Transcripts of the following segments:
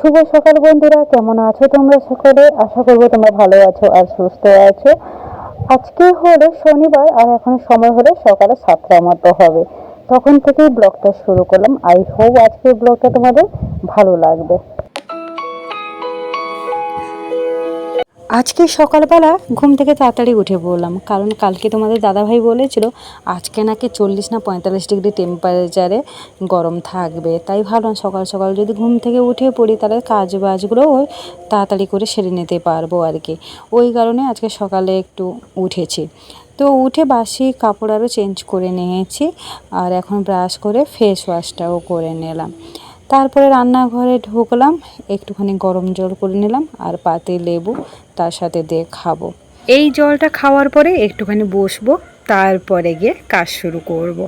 শুভ সকাল বন্ধুরা, কেমন আছো তোমরা সকলে? আশা করব তোমরা ভালো আছো আর সুস্থ আছো। আজকে হলো শনিবার আর এখন সময় হলো সকালে সাতটার মতো হবে। তখন থেকেই ব্লগটা শুরু করলাম। আই হোপ আজকের ব্লগটা তোমাদের ভালো লাগবে। আজকে সকালবেলা ঘুম থেকে তাড়াতাড়ি উঠে পড়লাম, কারণ কালকে তোমাদের দাদাভাই বলেছিল, আজকে নাকি চল্লিশ না পঁয়তাল্লিশ ডিগ্রি টেম্পারেচারে গরম থাকবে। তাই ভাবলাম সকাল সকাল যদি ঘুম থেকে উঠে পড়ি, তাহলে কাজ বাজগুলো তাড়াতাড়ি করে সেরে নিতে পারব আর কি। ওই কারণে আজকে সকালে একটু উঠেছি। তো উঠে বাসি কাপড় আরও চেঞ্জ করে নিয়েছি, আর এখন ব্রাশ করে ফেস ওয়াশটাও করে নিলাম। তারপরে রান্নাঘরে ঢুকলাম, একটুখানি গরম জল করে নিলাম আর পাতে লেবু, তার সাথে দিয়ে খাব এই জলটা খাওয়ার পরে একটুখানি বসবো, তারপরে গিয়ে কাজ শুরু করব।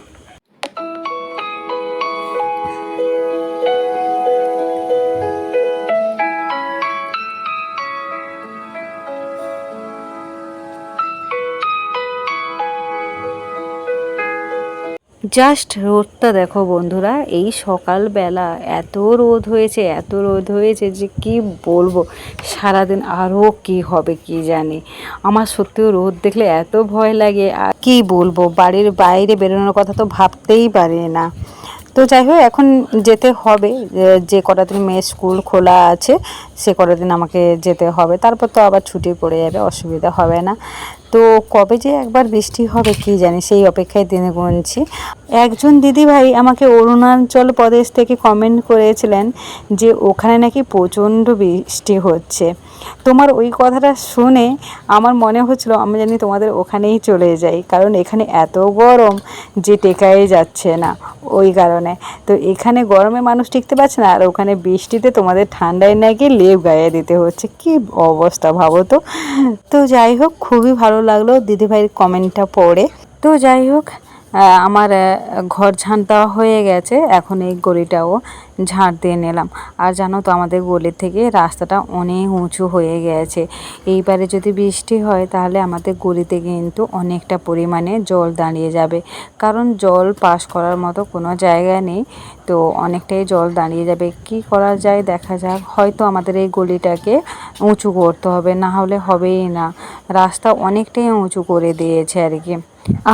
জাস্ট রোদটা দেখো বন্ধুরা, এই সকালবেলা এত রোদ হয়েছে, এত রোদ হয়েছে যে কি বলব? সারাদিন আরও কি হবে কি জানি। আমার সত্যিও রোদ দেখলে এত ভয় লাগে, আর কি বলব? বাড়ির বাইরে বেরোনোর কথা তো ভাবতেই পারি না। তো যাই হোক, এখন যেতে হবে, যে কটা দিন মেয়ে স্কুল খোলা আছে সে কটা দিন আমাকে যেতে হবে। তারপর তো আবার ছুটি পড়ে যাবে, অসুবিধা হবে না। তো কবে যে একবার বৃষ্টি হবে কি জানি, সেই অপেক্ষায় দিনে গুনছি। একজন দিদিভাই আমাকে অরুণাচল প্রদেশ থেকে কমেন্ট করেছিলেন যে, ওখানে নাকি প্রচণ্ড বৃষ্টি হচ্ছে। তোমার ওই কথাটা শুনে আমার মনে হচ্ছিল, আমি জানি তোমাদের ওখানেই চলে যাই, কারণ এখানে এত গরম যে টেকাই যাচ্ছে না। ওই কারণে। তো এখানে গরমে মানুষ টিকতে পারছে না, আর ওখানে বৃষ্টিতে তোমাদের ঠান্ডায় নাকি লেপ গায়ে দিতে হচ্ছে। কি অবস্থা ভাবো তো? তো যাই হোক, খুবই ভালো লাগল দিদিভাইয়ের কমেন্টটা পড়ে। তো যাই হোক আমার ঘর ঝাঁট দেওয়া হয়ে গেছে। এখন এই গলিটাও ঝাঁট দিয়ে নিলাম। আর জানো তো, আমাদের গলির থেকে রাস্তাটা অনেক উঁচু হয়ে গেছে। এইবারে যদি বৃষ্টি হয়, তাহলে আমাদের গলিতে কিন্তু অনেকটা পরিমাণে জল দাঁড়িয়ে যাবে। কারণ জল পাস করার মতো কোনো জায়গা নেই, তো অনেকটাই জল দাঁড়িয়ে যাবে। কি করা যায় দেখা যাক। হয়তো আমাদের এই গলিটাকে উঁচু করতে হবে, না হলে হবেই না। রাস্তা অনেকটাই উঁচু করে দিয়েছে আর কি।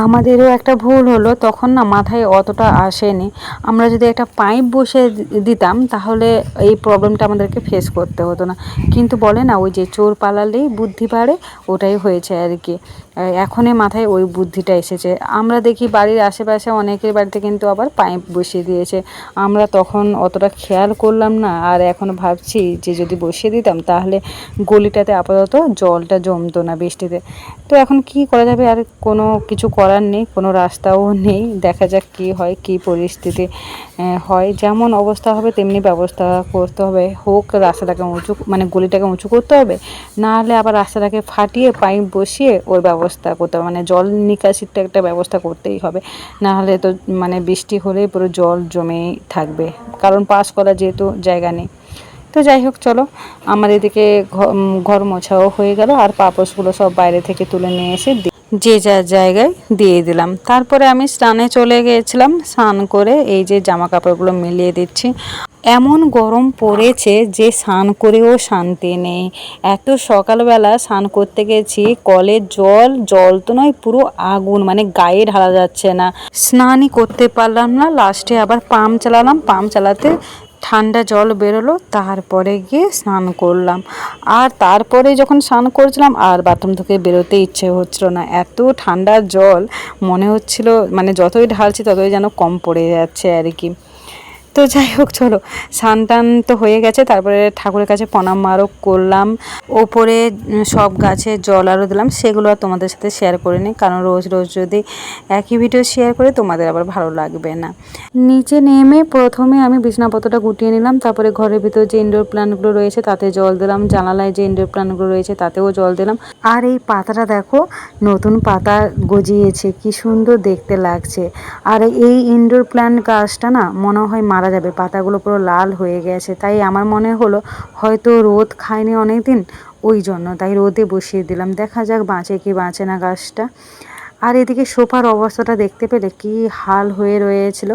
আমাদেরও একটা ভুল হলো, তখন না মাথায় অতটা আসেনি। আমরা যদি একটা পাইপ বসে দিতাম, তাহলে এই প্রবলেমটা আমাদেরকে ফেস করতে হতো না। কিন্তু বলে না, ওই যে চোর পালালেই বুদ্ধি বাড়ে, ওটাই হয়েছে আর কি। এখনই মাথায় ওই বুদ্ধিটা এসেছে। আমরা দেখি বাড়ির আশেপাশে অনেকের বাড়িতে কিন্তু আবার পাইপ বসিয়ে দিয়েছে। আমরা তখন অতটা খেয়াল করলাম না, আর এখন ভাবছি যে যদি বসিয়ে দিতাম, তাহলে গলিটাতে আপাতত জলটা জমতো না বৃষ্টিতে। তো এখন কি করা যাবে? আর কোনো কিছু করার নেই, কোনো রাস্তাও নেই। দেখা যাক কি হয়, কি পরিস্থিতি হয়। যেমন অবস্থা হবে, তেমনি ব্যবস্থা করতে হবে। হোক, রাস্তাটাকে উঁচু মানে গলিটাকে উঁচু করতে হবে। না হলে আবার রাস্তাটাকে ফাটিয়ে, পাইপ বসিয়ে ওর ব্যবস্থা করতে হবে। মানে জল নিকাশির তো একটা ব্যবস্থা করতেই হবে। না হলে তো মানে বৃষ্টি হলেই পুরো জল জমেই থাকবে। কারণ পাস করা যেহেতু জায়গা নেই। তো যাই হোক, চলো। আমার এদিকে ঘর মোছাও হয়ে গেল। আর পাপসগুলো সব বাইরে থেকে তুলে নিয়ে এসে যে যার জায়গায় দিয়ে দিলাম। তারপরে আমি স্নানে চলে গিয়েছিলাম, স্নান করে এই যে জামা কাপড়গুলো মিলিয়ে দিচ্ছি। এমন গরম পড়েছে যে স্নান করেও শান্তি নেই। এত সকালবেলা স্নান করতে গেছি কলের জল জল তো নয়, পুরো আগুন মানে গায়ে ঢালা যাচ্ছে না। স্নানই করতে পারলাম না, লাস্টে আবার পাম্প চালালাম, পাম্প চালাতে ঠান্ডা জল বেরোলো, তারপরে গিয়ে স্নান করলাম। আর তারপরে যখন স্নান করছিলাম, আর বাথরুম থেকে বেরোতে ইচ্ছে হচ্ছিল না। এত ঠান্ডা জল, মনে হচ্ছিল মানে যতই ঢালছি ততই যেন কম পড়ে যাচ্ছে আর কি। তো যাই হোক, চলো। স্নান টান তো হয়ে গেছে, তারপরে ঠাকুরের কাছে প্রণাম আরও করলাম। ওপরে সব গাছে জল আরও দিলাম, সেগুলো আর তোমাদের সাথে শেয়ার করে নিই, কারণ রোজ রোজ যদি একই ভিডিও শেয়ার করে, তোমাদের আবার ভালো লাগবে না। নিচে নেমে প্রথমে আমি বিছনাপত্রটা গুটিয়ে নিলাম, তারপরে ঘরের ভিতর যে ইনডোর প্ল্যান্টগুলো রয়েছে, তাতে জল দিলাম। জানালায় যে ইনডোর প্ল্যান্টগুলো রয়েছে, তাতেও জল দিলাম। আর এই পাতাটা দেখো, নতুন পাতা গজিয়েছে, কি সুন্দর দেখতে লাগছে। আর এই ইনডোর প্ল্যান্ট গাছটা না, মনে হয় মারা যাবে, পাতাগুলো পুরো লাল হয়ে গেছে। তাই আমার মনে হলো হয়তো রোদ খায়নি অনেক দিন ওই জন্য তাই রোদে বসিয়ে দিলাম। দেখা যাক বাঁচে কি বাঁচে না গাছটা। আর এদিকে সোফার অবস্থাটা দেখতে পেলে কি হাল হয়ে রয়েছিল।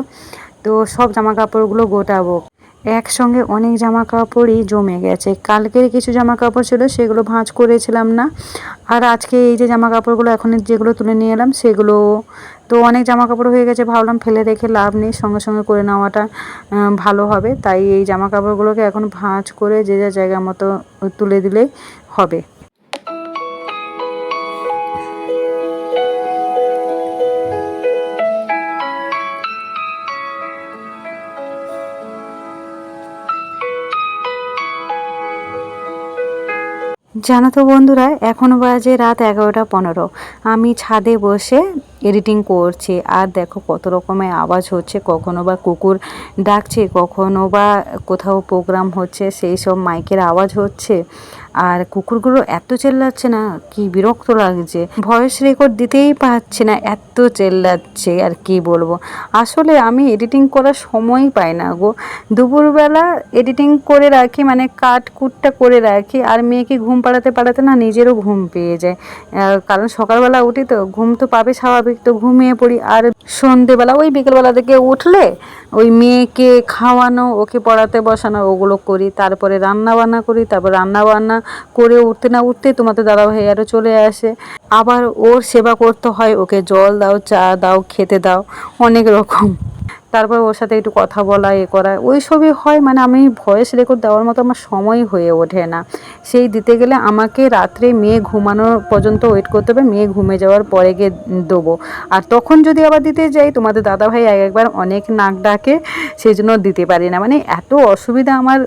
তো সব জামা কাপড়গুলো গোটাবো। একসঙ্গে অনেক জামা কাপড়ই জমে গেছে। কালকের কিছু জামা কাপড় ছিল, সেগুলো ভাঁজ করেছিলাম না। আর আজকে এই যে জামা কাপড়গুলো এখন যেগুলো তুলে নিয়ে এলাম, সেগুলো তো অনেক জামা কাপড় হয়ে গেছে, ভাবলাম ফেলে রেখে লাভ নেই, সঙ্গে সঙ্গে করে নেওয়াটা ভালো হবে। তাই এই জামা কাপড়গুলোকে এখন ভাঁজ করে যে যা জায়গা মতো তুলে দিলেই হবে। জানো তো বন্ধুরা এখনও বাজে রাত এগারোটা পনেরো। আমি ছাদে বসে এডিটিং করছি, আর দেখো কত রকমের আওয়াজ হচ্ছে, কখনো বা কুকুর ডাকছে, কখনো বা কোথাও প্রোগ্রাম হচ্ছে, সেই সব মাইকের আওয়াজ হচ্ছে। আর কুকুরগুলো এত চেল্লাচ্ছে না, কি বিরক্ত লাগছে। ভয়েস রেকর্ড দিতেই পারছে না, এত চেল্লাচ্ছে, আর কি বলব। আসলে আমি এডিটিং করার সময়ই পাই না গো। দুপুরবেলা এডিটিং করে রাখি মানে কাট কুটটা করে রাখি, আর মেয়েকে ঘুম পাড়াতে পাড়াতে না নিজেরও ঘুম পেয়ে যায়। কারণ সকালবেলা উঠি তো, ঘুম তো পাবে স্বাভাবিক, তো ঘুমিয়ে পড়ি। আর সন্ধেবেলা, ওই বিকেলবেলা থেকে উঠলে ওই মেয়েকে খাওয়ানো, ওকে পড়াতে বসানো, ওগুলো করি। তারপরে রান্না বান্না করি, তারপর রান্না বান্না করে উঠতে না উঠতে তোমাদের দাদা ভাই আরও চলে আসে। আবার ওর সেবা করতে হয়, ওকে জল দাও, চা দাও, খেতে দাও, অনেক রকম। তারপর ওর সাথে একটু কথা বলা, এ করা ওই সবই হয়। মানে আমি ভয়েস রেকর্ড দেওয়ার মতো আমার সময় হয়ে ওঠে না। সেই দিতে গেলে আমাকে রাত্রে মেয়ে ঘুমানোর পর্যন্ত ওয়েট করতে হবে। মেয়ে ঘুমে যাওয়ার পরে গিয়ে দেবো। আর তখন যদি আবার দিতে যাই, তোমাদের দাদাভাই এক একবার অনেক নাক ডাকে সেই জন্য দিতে পারি না। মানে এত অসুবিধা আমার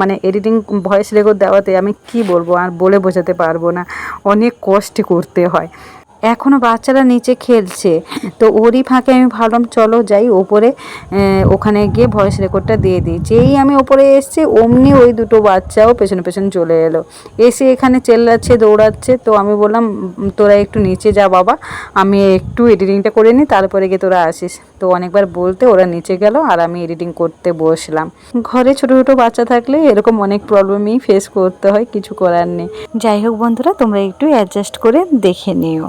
মানে এডিটিং ভয়েস রেকর্ড দেওয়াতে আমি কি বলব? আর বলে বোঝাতে পারব না। অনেক কষ্ট করতে হয়। এখনও বাচ্চারা নিচে খেলছে। তো ওরই ফাঁকে আমি ভাবলাম, চলো যাই ওপরে ওখানে গিয়ে ভয়েস রেকর্ডটা দিয়ে দিই। যেই আমি ওপরে এসেছি, অমনি ওই দুটো বাচ্চাও পেছনে পেছনে চলে এলো। এসে এখানে চেল্লাচ্ছে, দৌড়াচ্ছে। তো আমি বললাম তোরা একটু নিচে যা বাবা, আমি একটু এডিটিংটা করে নিই, তারপরে গিয়ে তোরা আসিস। তো অনেকবার বলতে ওরা নিচে গেল, আর আমি এডিটিং করতে বসলাম। ঘরে ছোট ছোট বাচ্চা থাকলে এরকম অনেক প্রবলেমই ফেস করতে হয়, কিছু করার নেই। যাই হোক বন্ধুরা, তোমরা একটু অ্যাডজাস্ট করে দেখে নিও।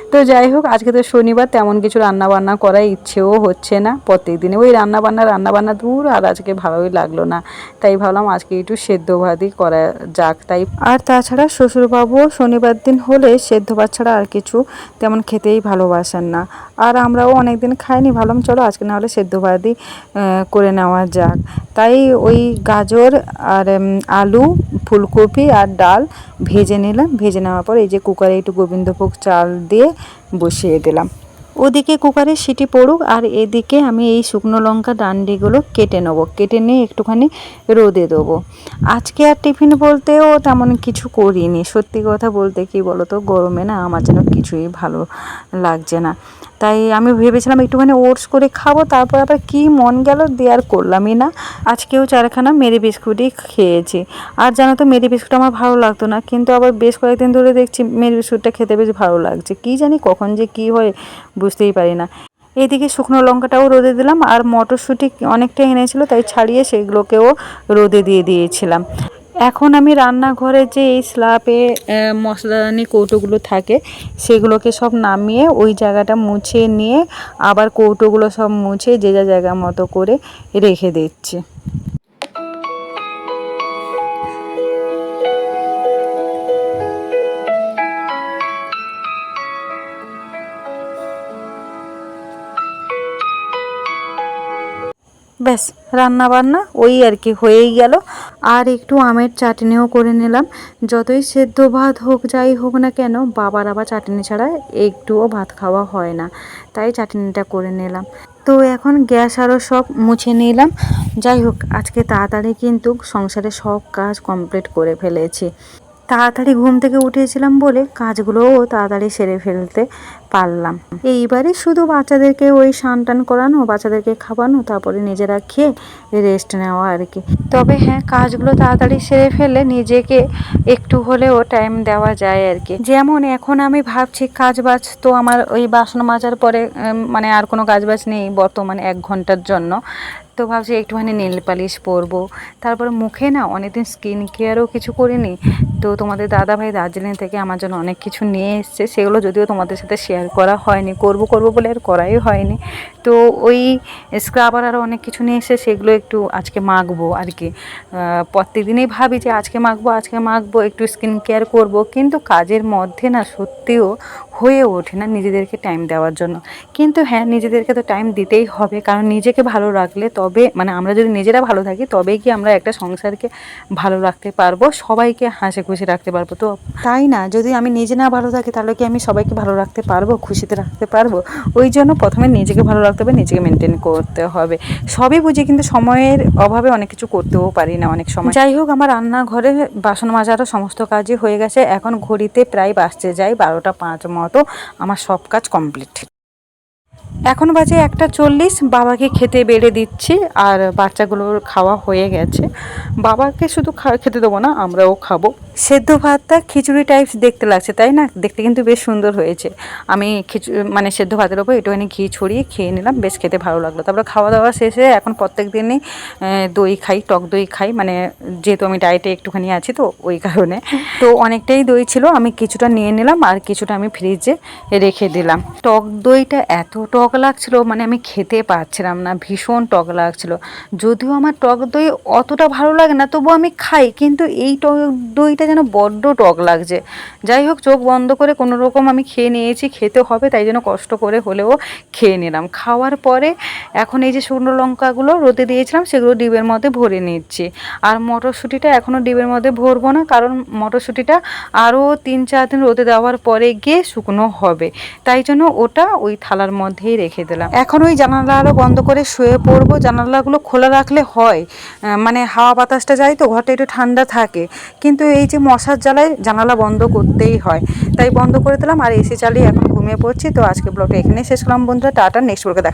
তো যাই হোক, আজকে তো শনিবার, তেমন কিছু রান্না বান্না করার ইচ্ছেও হচ্ছে না প্রত্যেক দিনে ওই রান্না বান্না রান্না বান্না দূর, আর আজকে ভালোই লাগল না। তাই ভাবলাম আজকে একটু সেদ্ধ ভাতই করা যাক তাই। আর তাছাড়া শ্বশুরবাবু শনিবার দিন হলে সেদ্ধ ভাত ছাড়া আর কিছু তেমন খেতেই ভালোবাসেন না। আর আমরাও অনেক দিন খাইনি, ভাবলাম চলো আজকে না হলে সেদ্ধ ভাতই করে নেওয়া যাক। তাই ওই গাজর আর আলু, ফুলকপি আর ডাল ভেজে নিলাম। ভেজে নেওয়ার পর এই যে কুকারে একটু গোবিন্দভোগ চাল দিয়ে বসিয়ে দিলাম। ওদিকে কুকারে সিটি পড়ুক আর এদিকে আমি এই শুকনো লঙ্কা ডান্ডিগুলো কেটে নেব। কেটে নিয়ে একটুখানি রোদে দেবো। আজকে আর টিফিন বলতেও তেমন কিছু করিনি। সত্যি কথা বলতে কি বলো তো গরমে না আমার যেন কিছুই ভালো লাগছে না। তাই আমি ভেবেছিলাম একটুখানি ওটস করে খাব, তারপর আবার কি মন গেল দিয়ে আর করলামই না। আজকেও চারখানা মেরি বিস্কুটই খেয়েছি। আর জানো তো, মেরি বিস্কুট আমার ভালো লাগতো না, কিন্তু আবার বেশ কয়েকদিন ধরে দেখছি মেরি বিস্কুটটা খেতে বেশ ভালো লাগছে। কি জানি কখন যে কি হয় বুঝতেই পারি না। এদিকে শুকনো লঙ্কাটাও রোদে দিলাম আর মটরশুঁটি অনেকটা এনেছিল তাই ছাড়িয়ে সেগুলোকেও রোদে দিয়ে দিয়েছিলাম। এখন আমি রান্নাঘরে যে এই স্ল্যাপে আহ, মশলাদানি কৌটোগুলো থাকে সেগুলোকে সব নামিয়ে ওই জায়গাটা মুছে নিয়ে আবার কৌটোগুলো সব মুছে যে যা জায়গা মতো করে রেখে দিচ্ছি। ব্যাস রান্না বান্না ওই আর কি, হয়েই গেল। আর একটু আমের চাটনিও করে নিলাম। যতই সেদ্ধ ভাত হোক, যাই হোক না কেন, বাবার আবার চাটনি ছাড়া একটুও ভাত খাওয়া হয় না। তাই চাটনিটা করে নিলাম। তো এখন গ্যাস আরও সব মুছে নিলাম। যাই হোক, আজকে তাড়াতাড়ি কিন্তু সংসারে সব কাজ কমপ্লিট করে ফেলেছি। তাড়াতাড়ি ঘুম থেকে উঠেছিলাম বলে কাজগুলোও তাড়াতাড়ি সেরে ফেলতে পারলাম। এইবারে শুধু বাচ্চাদেরকে ওই স্নান টান করানো, বাচ্চাদেরকে খাওয়ানো, তারপরে নিজেরা খেয়ে রেস্ট নেওয়া আর কি। তবে হ্যাঁ কাজগুলো তাড়াতাড়ি সেরে ফেলে নিজেকে একটু হলেও টাইম দেওয়া যায় আর কি। যেমন এখন আমি ভাবছি কাজ বাজ তো আমার ওই বাসন মাজার পরে মানে আর কোনো কাজ বাজ নেই বর্তমানে এক ঘণ্টার জন্য। তো ভাবছি একটুখানি নেল পালিশ পরবো। তারপরে মুখে না অনেকদিন স্কিন কেয়ারও কিছু করিনি। তো তোমাদের দাদা ভাই দার্জিলিং থেকে আমার জন্য অনেক কিছু নিয়ে এসছে। সেগুলো যদিও তোমাদের সাথে শেয়ার করা হয়নি, করব করব বলে আর করাই হয়নি। তো ওই স্ক্রাবার আরও অনেক কিছু নিয়ে এসে সেগুলো একটু আজকে মাখবো আর কি। প্রত্যেক দিনেই ভাবি যে আজকে মাখবো আজকে মাখবো, একটু স্কিন কেয়ার করব। কিন্তু কাজের মধ্যে না সত্যিও হয়ে ওঠে না নিজেদেরকে টাইম দেওয়ার জন্য। কিন্তু হ্যাঁ নিজেদেরকে তো টাইম দিতেই হবে। কারণ নিজেকে ভালো রাখলে তবে মানে আমরা যদি নিজেরা ভালো থাকি, তবেই কি আমরা একটা সংসারকে ভালো রাখতে পারব, সবাইকে হাসি খুশি রাখতে পারব। তো তাই না? যদি আমি নিজে না ভালো থাকি, তাহলে কি আমি সবাইকে ভালো রাখতে পারব, খুশিতে রাখতে পারব? ওই জন্য প্রথমে নিজেকে ভালো রাখতে হবে, নিজেকে মেনটেন করতে হবে। সবই বুঝি কিন্তু সময়ের অভাবে অনেক কিছু করতেও পারি না অনেক সময়। যাই হোক, আমার রান্নাঘরে বাসন মাজারও সমস্ত কাজই হয়ে গেছে। এখন ঘড়িতে প্রায় বাসতে যাই বারোটা পাঁচ মতো। আমার সব কাজ কমপ্লিট এখন বাজে একটা চল্লিশ, বাবাকে খেতে বেড়ে দিচ্ছি আর বাচ্চাগুলোর খাওয়া হয়ে গেছে। বাবাকে শুধু খেতে দেবো না, আমরাও খাব। সেদ্ধ ভাতটা খিচুড়ি টাইপস দেখতে লাগছে, তাই না? দেখতে কিন্তু বেশ সুন্দর হয়েছে। আমি খিচু মানে সেদ্ধ ভাতের ওপর একটুখানি ঘি ছড়িয়ে খেয়ে নিলাম, বেশ খেতে ভালো লাগল। তারপরে খাওয়া দাওয়া শেষে এখন প্রত্যেক দিনই দই খাই, টক দই খাই মানে যেহেতু আমি ডায়েটে একটুখানি আছি তো, ওই কারণে। তো অনেকটাই দই ছিল, আমি কিছুটা নিয়ে নিলাম আর কিছুটা আমি ফ্রিজে রেখে দিলাম। টক দইটা এত টক লাগছিল মানে আমি খেতে পারছিলাম না, ভীষণ টক লাগছিল। যদিও আমার টক দই অতটা ভালো লাগে না তবু আমি খাই, কিন্তু এই টক দইটা যেন বড্ড টক লাগছে। যাই হোক, চোখ বন্ধ করে কোনো রকম আমি খেয়ে নিয়েছি, খেতে হবে, তাই জন্য কষ্ট করে হলেও খেয়ে নিলাম। খাওয়ার পরে এখন এই যে শুকনো লঙ্কাগুলো রোদে দিয়েছিলাম, সেগুলো ডিবের মধ্যে ভরে নিচ্ছি। আর মটরশুঁটিটা এখনও ডিবের মধ্যে ভরবো না, কারণ মটরশুঁটিটা আরও তিন চার দিন রোদে দেওয়ার পরে গিয়ে শুকনো হবে। তাই জন্য ওটা ওই থালার মধ্যেই রেখে দিলাম। এখন ওই জানালা আরও বন্ধ করে শুয়ে পড়ব। জানালাগুলো খোলা রাখলে হয় মানে হাওয়া বাতাসটা যায় তো, ঘরটা একটু ঠান্ডা থাকে। কিন্তু এই যে মশার জ্বালায় জানালা বন্ধ করতেই হয়। তাই বন্ধ করে দিলাম আর এসি চালিয়ে এখন ঘুমিয়ে পড়ছি। তো আজকে ব্লগটা এখানেই শেষ করলাম বন্ধুরা। টাটা নেক্সট ব্লগে দেখা